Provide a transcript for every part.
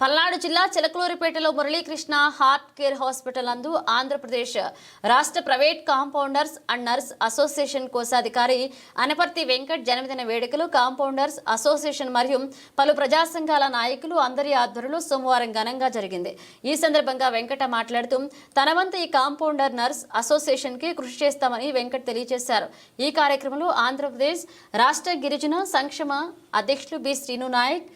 పల్నాడు జిల్లా చిలకలూరిపేటలో Muralikrishna heart care hospital నందు ఆంధ్రప్రదేశ్ రాష్ట్ర private compounders and nurse association కోశాధికారి అనపర్తి వెంకట్ జన్మదిన వేడుకలు కాంపౌండర్స్ అసోసియేషన్ మరియు పలు ప్రజా సంఘాల నాయకులు అందరి ఆధ్వర్యంలో సోమవారం ఘనంగా జరిగింది. ఈ సందర్భంగా వెంకట మాట్లాడుతూ తన వంతు ఈ కాంపౌండర్ నర్స్ అసోసియేషన్కి కృషి చేస్తామని వెంకట్ తెలియజేశారు. ఈ కార్యక్రమంలో ఆంధ్రప్రదేశ్ రాష్ట్ర గిరిజన సంక్షేమ అధ్యక్షులు బి. శ్రీను నాయక్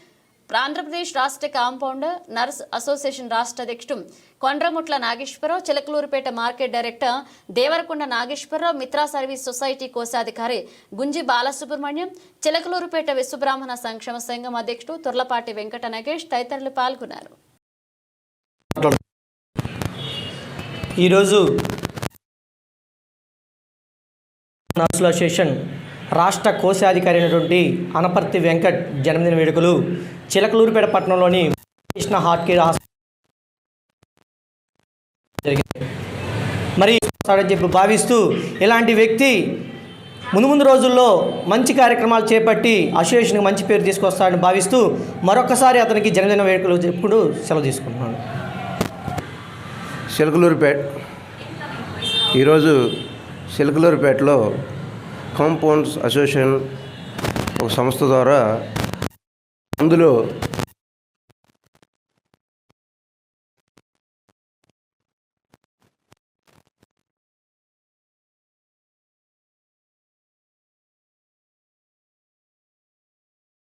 ఆంధ్రప్రదేశ్ రాష్ట్ర కాంపౌండర్ నర్స్ అసోసియేషన్ రాష్ట్ర అధ్యక్షుడు Kondramutla Nageswara Rao Chilakaluripet market director Devarakonda Nageswara Rao Mitra service society కోశాధికారి గుంజి బాలసుబ్రహ్మణ్యం చిలకలూరుపేట విశ్వబ్రాహ్మణ సంక్షేమ సంఘం అధ్యక్షుడు తుర్లపాటి వెంకట నగేష్ తదితరులు పాల్గొన్నారు. ఈరోజు నర్సుల రాష్ట్ర కోశాధికారి అయినటువంటి అనపర్తి వెంకట్ జన్మదిన వేడుకలు చిలకలూరుపేట పట్టణంలోని కృష్ణ హార్ట్ కేర్ జరిగింది మరి చెప్పి భావిస్తూ ఇలాంటి వ్యక్తి ముందు ముందు రోజుల్లో మంచి కార్యక్రమాలు చేపట్టి అసోసియేషన్కి మంచి పేరు తీసుకొస్తాడని భావిస్తూ మరొకసారి అతనికి జన్మదిన వేడుకలు చెప్పుడు సెలవు తీసుకుంటున్నాను. చిలకలూరుపేట. ఈరోజు చిలకలూరుపేటలో కాంపౌండ్స్ అసోసియేషన్ ఒక సంస్థ ద్వారా అందులో